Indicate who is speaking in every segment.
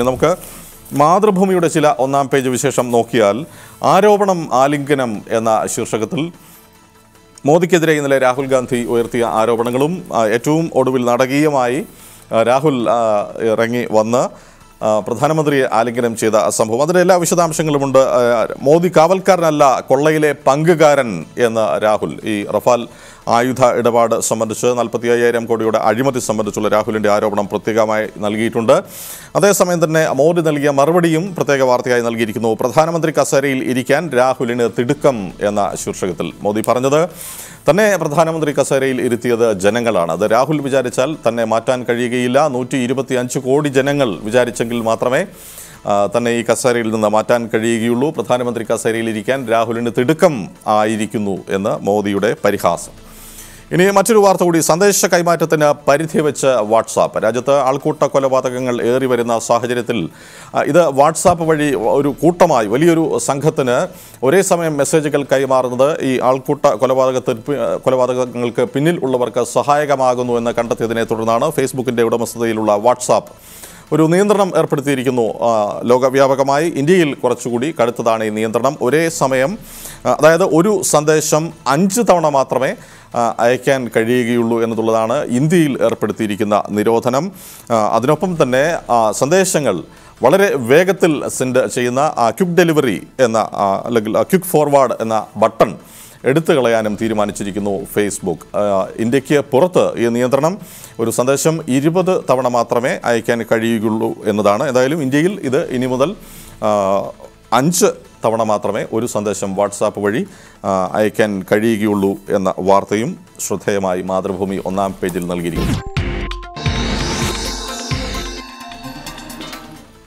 Speaker 1: ഇനി നമുക്ക് മാതൃഭൂമിയുടെ ചില ഒന്നാം പേജ് വിശേഷം നോക്കിയാൽ ആരോപണം ആലിംഗനം എന്ന ശീർഷകത്തിൽ മോദിക്കെതിരെ ഇന്നലെ രാഹുൽ ഗാന്ധി ഉയർത്തിയ ആരോപണങ്ങളും ഏറ്റവും ഒടുവിൽ നാടകീയമായി രാഹുൽ ഇറങ്ങി വന്ന് പ്രധാനമന്ത്രിയെ ആലിംഗനം ചെയ്ത സംഭവം. അതിന്റെ എല്ലാ വിശദാംശങ്ങളുമുണ്ട്. മോദി കാവൽക്കാരനല്ല കൊള്ളയിലെ പങ്കുകാരൻ എന്ന് രാഹുൽ ഈ റഫാൽ ആയുധ ഇടപാട് സംബന്ധിച്ച് നാൽപ്പത്തി അയ്യായിരം കോടിയുടെ അഴിമതി സംബന്ധിച്ചുള്ള രാഹുലിന്റെ ആരോപണം പ്രത്യേകമായി നൽകിയിട്ടുണ്ട്. അതേസമയം തന്നെ മോദി നൽകിയ മറുപടിയും പ്രത്യേക വാർത്തയായി നൽകിയിരിക്കുന്നു. പ്രധാനമന്ത്രി കസേരയിൽ ഇരിക്കാൻ രാഹുലിന് തിടുക്കം എന്ന ശീർഷകത്തിൽ മോദി പറഞ്ഞത്. തന്നെ പ്രധാനമന്ത്രി കസേരയിൽ ഇരുത്തിയത് ജനങ്ങളാണ്. അത് രാഹുൽ വിചാരിച്ചാൽ തന്നെ മാറ്റാൻ കഴിയുകയില്ല. നൂറ്റി ഇരുപത്തി അഞ്ച് കോടി ജനങ്ങൾ വിചാരിച്ചെങ്കിൽ മാത്രമേ തന്നെ ഈ കസേരയിൽ നിന്ന് മാറ്റാൻ കഴിയുകയുള്ളൂ. പ്രധാനമന്ത്രി കസേരയിൽ ഇരിക്കാൻ രാഹുലിന് തിടുക്കം ആയിരിക്കുന്നു എന്ന് മോദിയുടെ പരിഹാസം. ഇനി മറ്റൊരു വാർത്ത കൂടി. സന്ദേശ കൈമാറ്റത്തിന് പരിധി വെച്ച് വാട്സാപ്പ്. രാജ്യത്ത് ആൾക്കൂട്ട കൊലപാതകങ്ങൾ ഏറി വരുന്ന സാഹചര്യത്തിൽ ഇത് വാട്സാപ്പ് വഴി ഒരു കൂട്ടമായി വലിയൊരു സംഘത്തിന് ഒരേ സമയം മെസ്സേജുകൾ കൈമാറുന്നത് ഈ ആൾക്കൂട്ട കൊലപാതകത്തിന് കൊലപാതകങ്ങൾക്ക് പിന്നിൽ ഉള്ളവർക്ക് സഹായകമാകുന്നു എന്ന് കണ്ടെത്തിയതിനെ തുടർന്നാണ് ഫേസ്ബുക്കിന്റെ ഉടമസ്ഥതയിലുള്ള വാട്സാപ്പ് ഒരു നിയന്ത്രണം ഏർപ്പെടുത്തിയിരിക്കുന്നു. ലോകവ്യാപകമായി ഇന്ത്യയിൽ കുറച്ചുകൂടി കടുത്തതാണ് ഈ നിയന്ത്രണം. ഒരേ സമയം അതായത് ഒരു സന്ദേശം അഞ്ച് തവണ മാത്രമേ അയക്കാൻ കഴിയുകയുള്ളൂ എന്നുള്ളതാണ് ഇന്ത്യയിൽ ഏർപ്പെടുത്തിയിരിക്കുന്ന നിരോധനം. അതിനൊപ്പം തന്നെ സന്ദേശങ്ങൾ വളരെ വേഗത്തിൽ സെൻഡ് ചെയ്യുന്ന ക്വിക്ക് ഡെലിവറി എന്ന അല്ലെങ്കിൽ ക്വിക്ക് ഫോർവേഡ് എന്ന ബട്ടൺ എടുത്തു കളയാനും തീരുമാനിച്ചിരിക്കുന്നു ഫേസ്ബുക്ക്. ഇന്ത്യയ്ക്ക് പുറത്ത് ഈ നിയന്ത്രണം ഒരു സന്ദേശം ഇരുപത് തവണ മാത്രമേ അയക്കാൻ കഴിയുകയുള്ളൂ എന്നതാണ്. ഏതായാലും ഇന്ത്യയിൽ ഇത് ഇനി മുതൽ അഞ്ച് തവണ മാത്രമേ ഒരു സന്ദേശം വാട്സാപ്പ് വഴി അയക്കാൻ കഴിയുകയുള്ളൂ എന്ന വാർത്തയും ശ്രദ്ധേയമായി മാതൃഭൂമി ഒന്നാം പേജിൽ നൽകിയിരിക്കുന്നു.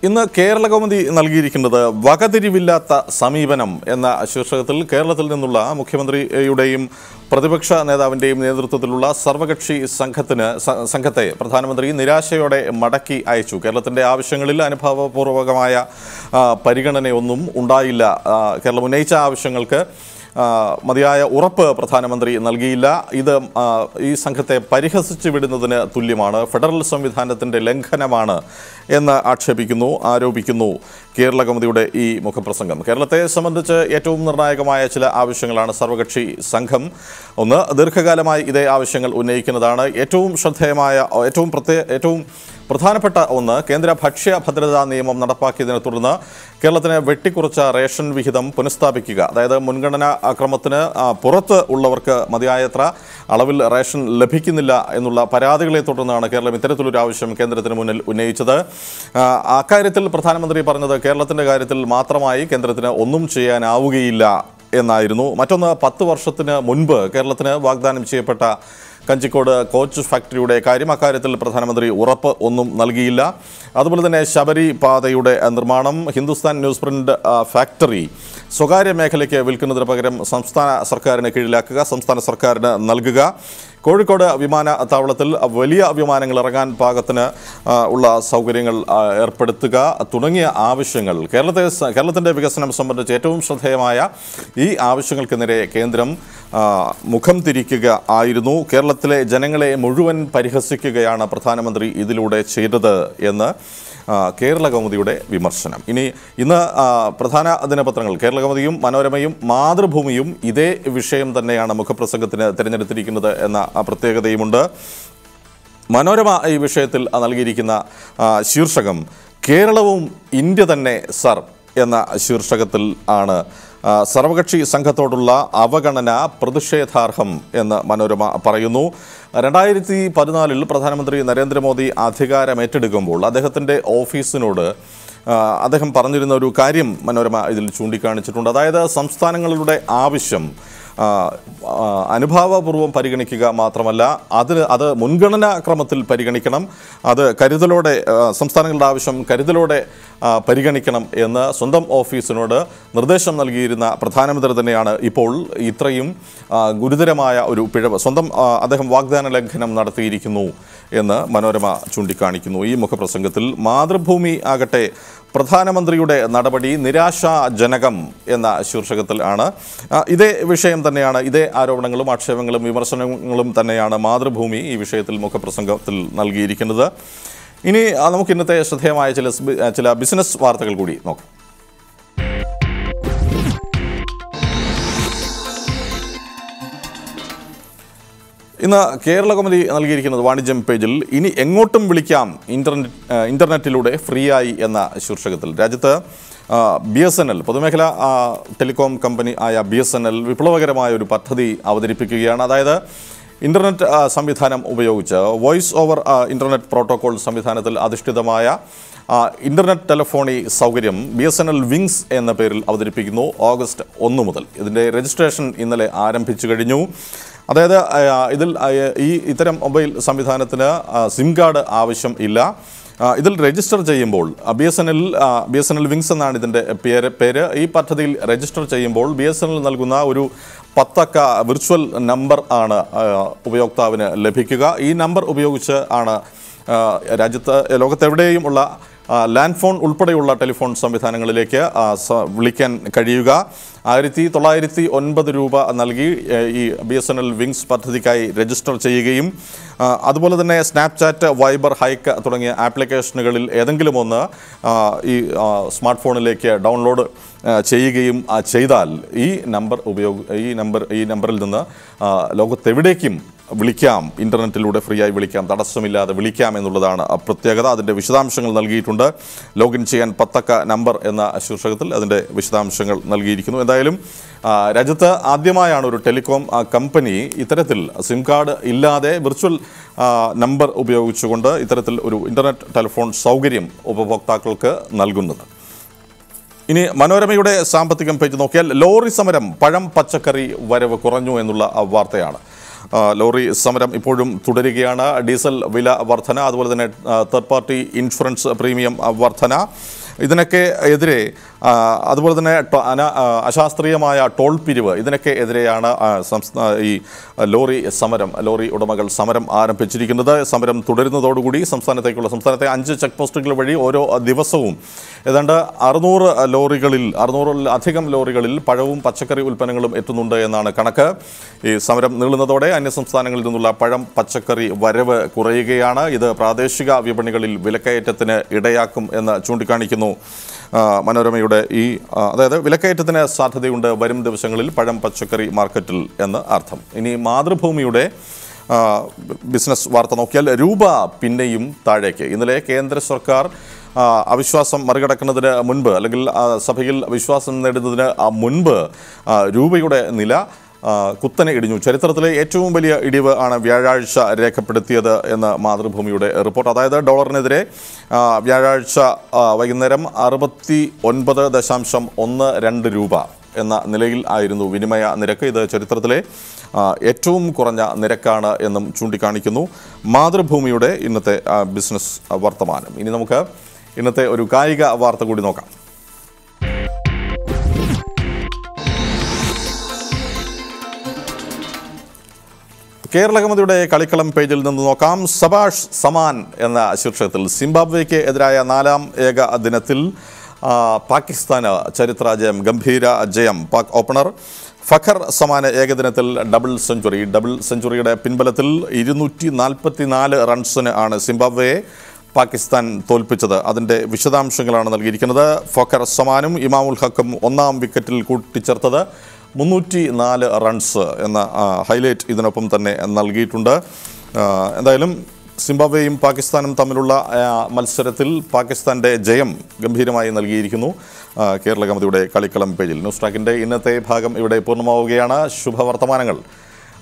Speaker 1: ഇന്ന് കേരള കൗമുദി നൽകിയിരിക്കുന്നത് വകതിരിവില്ലാത്ത സമീപനം എന്ന ശീർഷകത്തിൽ കേരളത്തിൽ നിന്നുള്ള മുഖ്യമന്ത്രിയുടെയും പ്രതിപക്ഷ നേതാവിന്റെയും നേതൃത്വത്തിലുള്ള സർവകക്ഷി സംഘത്തിന് സംഘത്തെ പ്രധാനമന്ത്രി നിരാശയോടെ മടക്കി അയച്ചു. കേരളത്തിന്റെ ആവശ്യങ്ങളിൽ അനുഭവപൂർവകമായ പരിഗണനയൊന്നും ഉണ്ടായില്ല. കേരളം ഉന്നയിച്ച ആവശ്യങ്ങൾക്ക് മതിയായ ഉറപ്പ് പ്രധാനമന്ത്രി നൽകിയില്ല. ഇത് ഈ സംഘത്തെ പരിഹസിച്ചു വിടുന്നതിന് തുല്യമാണ്. ഫെഡറൽ സംവിധാനത്തിന്റെ ലംഘനമാണ് എന്ന് ആക്ഷേപിക്കുന്നു ആരോപിക്കുന്നു കേരള കമ്മിതിയുടെ ഈ മുഖപ്രസംഗം. കേരളത്തെ സംബന്ധിച്ച് ഏറ്റവും നിർണായകമായ ചില ആവശ്യങ്ങളാണ് സർവകക്ഷി സംഘം. ഒന്ന് ദീർഘകാലമായി ഇതേ ആവശ്യങ്ങൾ ഉന്നയിക്കുന്നതാണ്. ഏറ്റവും ശ്രദ്ധേയമായ ഏറ്റവും പ്രത്യേക ഏറ്റവും പ്രധാനപ്പെട്ട ഒന്ന് കേന്ദ്ര ഭക്ഷ്യ ഭദ്രതാ നിയമം നടപ്പാക്കിയതിനെ തുടർന്ന് കേരളത്തിന് വെട്ടിക്കുറച്ച റേഷൻ വിഹിതം പുനഃസ്ഥാപിക്കുക. അതായത് മുൻഗണനാ ക്രമത്തിന് പുറത്ത് ഉള്ളവർക്ക് മതിയായത്ര അളവിൽ റേഷൻ ലഭിക്കുന്നില്ല എന്നുള്ള പരാതികളെ തുടർന്നാണ് കേരളം ഇത്തരത്തിലൊരു ആവശ്യം കേന്ദ്രത്തിന് മുന്നിൽ ഉന്നയിച്ചത്. അക്കാര്യത്തിൽ പ്രധാനമന്ത്രി പറഞ്ഞത് കേരളത്തിന്റെ കാര്യത്തിൽ മാത്രമായി കേന്ദ്രത്തിന് ഒന്നും ചെയ്യാനാവുകയില്ല എന്നായിരുന്നു. മറ്റൊന്ന് പത്ത് വർഷത്തിന് മുൻപ് കേരളത്തിന് വാഗ്ദാനം ചെയ്യപ്പെട്ട കഞ്ചിക്കോട് കോച്ച് ഫാക്ടറിയുടെ കാര്യം അക്കാര്യത്തിൽ പ്രധാനമന്ത്രി ഉറപ്പ് ഒന്നും നൽകിയില്ല. അതുപോലെ തന്നെ ശബരി പാതയുടെ നിർമ്മാണം ഹിന്ദുസ്ഥാൻ ന്യൂസ് പ്രിന്റ് ഫാക്ടറി സ്വകാര്യ മേഖലയ്ക്ക് വിൽക്കുന്നതിന് പകരം സംസ്ഥാന സർക്കാരിന് കീഴിലാക്കുക സംസ്ഥാന സർക്കാരിന് നൽകുക. കോഴിക്കോട് വിമാനത്താവളത്തിൽ വലിയ വിമാനങ്ങൾ ഇറങ്ങാൻ പാകത്തിന് ഉള്ള സൗകര്യങ്ങൾ ഏർപ്പെടുത്തുക തുടങ്ങിയ ആവശ്യങ്ങൾ. കേരളത്തെ കേരളത്തിന്റെ വികസനം സംബന്ധിച്ച് ഏറ്റവും ശ്രദ്ധേയമായ ഈ ആവശ്യങ്ങൾക്കെതിരെ കേന്ദ്രം മുഖം തിരിക്കുക ആയിരുന്നു. കേരളത്തിലെ ജനങ്ങളെ മുഴുവൻ പരിഹസിക്കുകയാണ് പ്രധാനമന്ത്രി ഇതിലൂടെ ചെയ്തത് എന്ന് കേരള കൗമുദിയുടെ വിമർശനം. ഇനി ഇന്ന് പ്രധാന ദിനപത്രങ്ങൾ കേരള കൗമുദിയും മനോരമയും മാതൃഭൂമിയും ഇതേ വിഷയം തന്നെയാണ് മുഖപ്രസംഗത്തിന് തിരഞ്ഞെടുത്തിരിക്കുന്നത് എന്ന പ്രത്യേകതയുമുണ്ട്. മനോരമ ഈ വിഷയത്തിൽ നൽകിയിരിക്കുന്ന ശീർഷകം കേരളവും ഇന്ത്യ തന്നെ സർ എന്ന ശീർഷകത്തിൽ ആണ്. സർവകക്ഷി സംഘത്തോടുള്ള അവഗണന പ്രതിഷേധാർഹം എന്ന് മനോരമ പറയുന്നു. രണ്ടായിരത്തി പതിനാലിൽ പ്രധാനമന്ത്രി നരേന്ദ്രമോദി അധികാരമേറ്റെടുക്കുമ്പോൾ അദ്ദേഹത്തിന്റെ ഓഫീസിനോട് അദ്ദേഹം പറഞ്ഞിരുന്ന ഒരു കാര്യം മനോരമ ഇതിൽ ചൂണ്ടിക്കാണിച്ചിട്ടുണ്ട്. അതായത് സംസ്ഥാനങ്ങളുടെ ആവശ്യം അനുഭാവപൂർവം പരിഗണിക്കുക മാത്രമല്ല അതിന് അത് മുൻഗണനാ ക്രമത്തിൽ പരിഗണിക്കണം അത് കരുതലോടെ സംസ്ഥാനങ്ങളുടെ ആവശ്യം കരുതലോടെ പരിഗണിക്കണം എന്ന് സ്വന്തം ഓഫീസിനോട് നിർദ്ദേശം നൽകിയിരുന്ന പ്രധാനമന്ത്രി തന്നെയാണ് ഇപ്പോൾ ഇത്രയും ഗുരുതരമായ ഒരു പിഴവ് സ്വന്തം അദ്ദേഹം വാഗ്ദാന ലംഘനം നടത്തിയിരിക്കുന്നു എന്ന് മനോരമ ചൂണ്ടിക്കാണിക്കുന്നു. ഈ മുഖപ്രസംഗത്തിൽ മാതൃഭൂമി ആകട്ടെ പ്രധാനമന്ത്രിയുടെ നടപടി നിരാശാജനകം എന്ന ശീർഷകത്തിൽ ആണ്. ഇതേ വിഷയം തന്നെയാണ് ഇതേ ആരോപണങ്ങളും ആക്ഷേപങ്ങളും വിമർശനങ്ങളും തന്നെയാണ് മാതൃഭൂമി ഈ വിഷയത്തിൽ മുഖപ്രസംഗത്തിൽ നൽകിയിരിക്കുന്നത്. ഇനി നമുക്ക് ഇന്നത്തെ ശ്രദ്ധേയമായ ചില ചില ബിസിനസ് വാർത്തകൾ കൂടി നോക്കാം. ഇന്ന് കേരള കോമതി നൽകിയിരിക്കുന്നത് വാണിജ്യം പേജിൽ ഇനി എങ്ങോട്ടും വിളിക്കാം ഇന്റർനെറ്റ് ഇന്റർനെറ്റിലൂടെ ഫ്രീ ആയി എന്ന ശീർഷകത്തിൽ. രാജ്യത്ത് ബി എസ് എൻ എൽ പൊതുമേഖല ടെലികോം കമ്പനി ആയ ബി എസ് എൻ എൽ വിപ്ലവകരമായ ഒരു പദ്ധതി അവതരിപ്പിക്കുകയാണ്. അതായത് ഇന്റർനെറ്റ് സംവിധാനം ഉപയോഗിച്ച് വോയിസ് ഓവർ ഇന്റർനെറ്റ് പ്രോട്ടോകോൾ സംവിധാനത്തിൽ അധിഷ്ഠിതമായ ഇന്റർനെറ്റ് ടെലിഫോണി സൗകര്യം B S N L wings എന്ന പേരിൽ അവതരിപ്പിക്കുന്നു ഓഗസ്റ്റ് ഒന്ന് മുതൽ. ഇതിന്റെ രജിസ്ട്രേഷൻ ഇന്നലെ ആരംഭിച്ചു കഴിഞ്ഞു. അതായത് ഇതിൽ ഈ ഇത്തരം മൊബൈൽ സംവിധാനത്തിന് സിം കാർഡ് ആവശ്യം ഇല്ല. ഇതിൽ രജിസ്റ്റർ ചെയ്യുമ്പോൾ B S N L B S N L wings എന്നാണ് ഇതിന്റെ പേര് പേര്. ഈ പദ്ധതിയിൽ രജിസ്റ്റർ ചെയ്യുമ്പോൾ ബി എസ് എൻ എൽ നൽകുന്ന ഒരു പത്തക്ക വിർച്വൽ നമ്പർ ആണ് ഉപയോക്താവിന് ലഭിക്കുക. ഈ നമ്പർ ഉപയോഗിച്ച് ആണ് രാജ്യത്ത് ലോകത്തെവിടെയും ഉള്ള ലാൻഡ് ഫോൺ ഉൾപ്പെടെയുള്ള ടെലിഫോൺ സംവിധാനങ്ങളിലേക്ക് വിളിക്കാൻ കഴിയുക. ആയിരത്തി തൊള്ളായിരത്തി ഒൻപത് രൂപ നൽകി ഈ B S N L wings പദ്ധതിക്കായി രജിസ്റ്റർ ചെയ്യുകയും അതുപോലെ തന്നെ സ്നാപ്ചാറ്റ് വൈബർ ഹൈക്ക് തുടങ്ങിയ ആപ്ലിക്കേഷനുകളിൽ ഏതെങ്കിലും ഒന്ന് ഈ സ്മാർട്ട് ഫോണിലേക്ക് ഡൗൺലോഡ് ചെയ്യുകയും ചെയ്താൽ ഈ നമ്പർ ഉപയോഗ ഈ നമ്പർ ഈ നമ്പറിൽ നിന്ന് ലോകത്തെവിടേക്കും വിളിക്കാം. ഇന്റർനെറ്റിലൂടെ ഫ്രീ ആയി വിളിക്കാം. തടസ്സമില്ലാതെ വിളിക്കാം എന്നുള്ളതാണ് പ്രത്യേകത. അതിന്റെ വിശദാംശങ്ങൾ നൽകിയിട്ടുണ്ട്. ലോഗിൻ ചെയ്യാൻ പത്തക്ക നമ്പർ എന്ന ശീർഷകത്തിൽ അതിന്റെ വിശദാംശങ്ങൾ നൽകിയിരിക്കുന്നു. എന്തായാലും രാജ്യത്ത് ആദ്യമായാണ് ഒരു ടെലികോം കമ്പനി ഇത്തരത്തിൽ സിം കാർഡ് ഇല്ലാതെ വിർച്വൽ നമ്പർ ഉപയോഗിച്ചുകൊണ്ട് ഇത്തരത്തിൽ ഒരു ഇന്റർനെറ്റ് ടെലിഫോൺ സൗകര്യം ഉപഭോക്താക്കൾക്ക് നൽകുന്നത്. ഇനി മനോരമയുടെ സാമ്പത്തികം പേജ് നോക്കിയാൽ ലോറി സമരം പഴം പച്ചക്കറി വരവ് കുറഞ്ഞു എന്നുള്ള വാർത്തയാണ്. ലോറി സമരം ഇപ്പോഴും തുടരുകയാണ്. ഡീസൽ വില വർധന അതുപോലെ തന്നെ തേർഡ് പാർട്ടി ഇൻഷുറൻസ് പ്രീമിയം വർധന. ഇതിനൊക്കെ എതിരെ അതുപോലെ തന്നെ അന- അശാസ്ത്രീയമായ ടോൾ പിരിവ് ഇതിനൊക്കെ എതിരെയാണ് ഈ ലോറി സമരം ലോറി ഉടമകൾ സമരം ആരംഭിച്ചിരിക്കുന്നത്. സമരം തുടരുന്നതോടുകൂടി സംസ്ഥാനത്തേക്കുള്ള സംസ്ഥാനത്തെ അഞ്ച് ചെക്ക് പോസ്റ്റുകൾ വഴി ഓരോ ദിവസവും ഏതാണ്ട് അറുന്നൂറ് ലോറികളിൽ അറുന്നൂറിലധികം ലോറികളിൽ പഴവും പച്ചക്കറി ഉൽപ്പന്നങ്ങളും എത്തുന്നുണ്ട് എന്നാണ് കണക്ക്. ഈ സമരം നീളുന്നതോടെ അന്യ സംസ്ഥാനങ്ങളിൽ നിന്നുള്ള പഴം പച്ചക്കറി വരവ് കുറയുകയാണ്. ഇത് പ്രാദേശിക വിപണികളിൽ വിലക്കയറ്റത്തിന് ഇടയാക്കും എന്ന് ചൂണ്ടിക്കാണിക്കുന്നു. മനോരമയുടെ ഈ അതായത് വിലക്കയറ്റത്തിന് സാധ്യതയുണ്ട് വരും ദിവസങ്ങളിൽ പഴം പച്ചക്കറി മാർക്കറ്റിൽ എന്ന് അർത്ഥം. ഇനി മാതൃഭൂമിയുടെ ബിസിനസ് വാർത്ത നോക്കിയാൽ രൂപ പിന്നെയും താഴേക്ക്. ഇന്നലെ കേന്ദ്ര സർക്കാർ അവിശ്വാസം മറികടക്കുന്നതിന് മുൻപ് അല്ലെങ്കിൽ സഭയിൽ വിശ്വാസം നേടുന്നതിന് മുൻപ് രൂപയുടെ നില കുത്തനെ ഇടിഞ്ഞു. ചരിത്രത്തിലെ ഏറ്റവും വലിയ ഇടിവ് ആണ് വ്യാഴാഴ്ച രേഖപ്പെടുത്തിയത് എന്ന് മാതൃഭൂമിയുടെ റിപ്പോർട്ട്. അതായത് ഡോളറിനെതിരെ വ്യാഴാഴ്ച വൈകുന്നേരം അറുപത്തി ഒൻപത് ദശാംശം ഒന്ന് രണ്ട് രൂപ എന്ന നിലയിൽ ആയിരുന്നു വിനിമയ നിരക്ക്. ഇത് ചരിത്രത്തിലെ ഏറ്റവും കുറഞ്ഞ നിരക്കാണ് എന്നും ചൂണ്ടിക്കാണിക്കുന്നു മാതൃഭൂമിയുടെ ഇന്നത്തെ ബിസിനസ് വർത്തമാനം. ഇനി നമുക്ക് ഇന്നത്തെ ഒരു കായിക വാർത്ത കൂടി നോക്കാം. കേരള കമതിയുടെ കളിക്കളം പേജിൽ നിന്ന് നോക്കാം. സബാഷ് സമാൻ എന്ന ശീർഷകത്തിൽ സിംബാബ്വേക്ക് എതിരായ നാലാം ഏക ദിനത്തിൽ പാകിസ്ഥാന് ചരിത്ര ജയം ഗംഭീര ജയം പാക് ഓപ്പണർ ഫഖർ സമാന ഏകദിനത്തിൽ ഡബിൾ സെഞ്ചുറി. ഡബിൾ സെഞ്ചുറിയുടെ പിൻബലത്തിൽ ഇരുന്നൂറ്റി നാൽപ്പത്തി നാല് റൺസിന് ആണ് സിംബാബ്വെയെ പാകിസ്ഥാൻ തോൽപ്പിച്ചത്. അതിന്റെ വിശദാംശങ്ങളാണ് നൽകിയിരിക്കുന്നത്. ഫഖർ സമാനും ഇമാമുൽ ഹക്കും ഒന്നാം വിക്കറ്റിൽ കൂട്ടിച്ചേർത്തത് മുന്നൂറ്റി നാല് റൺസ് എന്ന ഹൈലൈറ്റ് ഇതിനൊപ്പം തന്നെ നൽകിയിട്ടുണ്ട്. എന്തായാലും സിംബാബ്വേയും പാകിസ്ഥാനും തമ്മിലുള്ള മത്സരത്തിൽ പാകിസ്ഥാന്റെ ജയം ഗംഭീരമായി നൽകിയിരിക്കുന്നു. കേരള കമിതിയുടെ കളിക്കളം പേജിൽ. ന്യൂസ് ട്രാക്കിന്റെ ഇന്നത്തെ ഭാഗം ഇവിടെ പൂർണമാവുകയാണ്. ശുഭവർത്തമാനങ്ങൾ.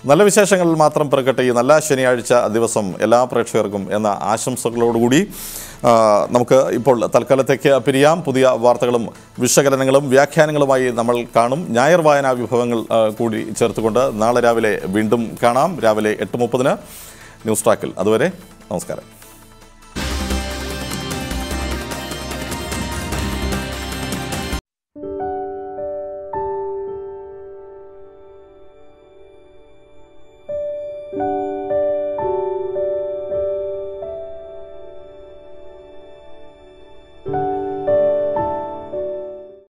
Speaker 1: നല്ല വിശേഷങ്ങൾ മാത്രം പിറക്കട്ടെ ഈ നല്ല ശനിയാഴ്ച ദിവസം എല്ലാ പ്രേക്ഷകർക്കും എന്ന ആശംസകളോടുകൂടി നമുക്ക് ഇപ്പോൾ തൽക്കാലത്തേക്ക് പിരിയാം. പുതിയ വാർത്തകളും വിശകലനങ്ങളും വ്യാഖ്യാനങ്ങളുമായി നമ്മൾ കാണും. ഞായർ വായനാ വിഭവങ്ങൾ കൂടി ചേർത്തുകൊണ്ട് നാളെ രാവിലെ വീണ്ടും കാണാം. രാവിലെ എട്ട് മുപ്പതിന് ന്യൂസ് ട്രാക്കിൽ. അതുവരെ നമസ്കാരം.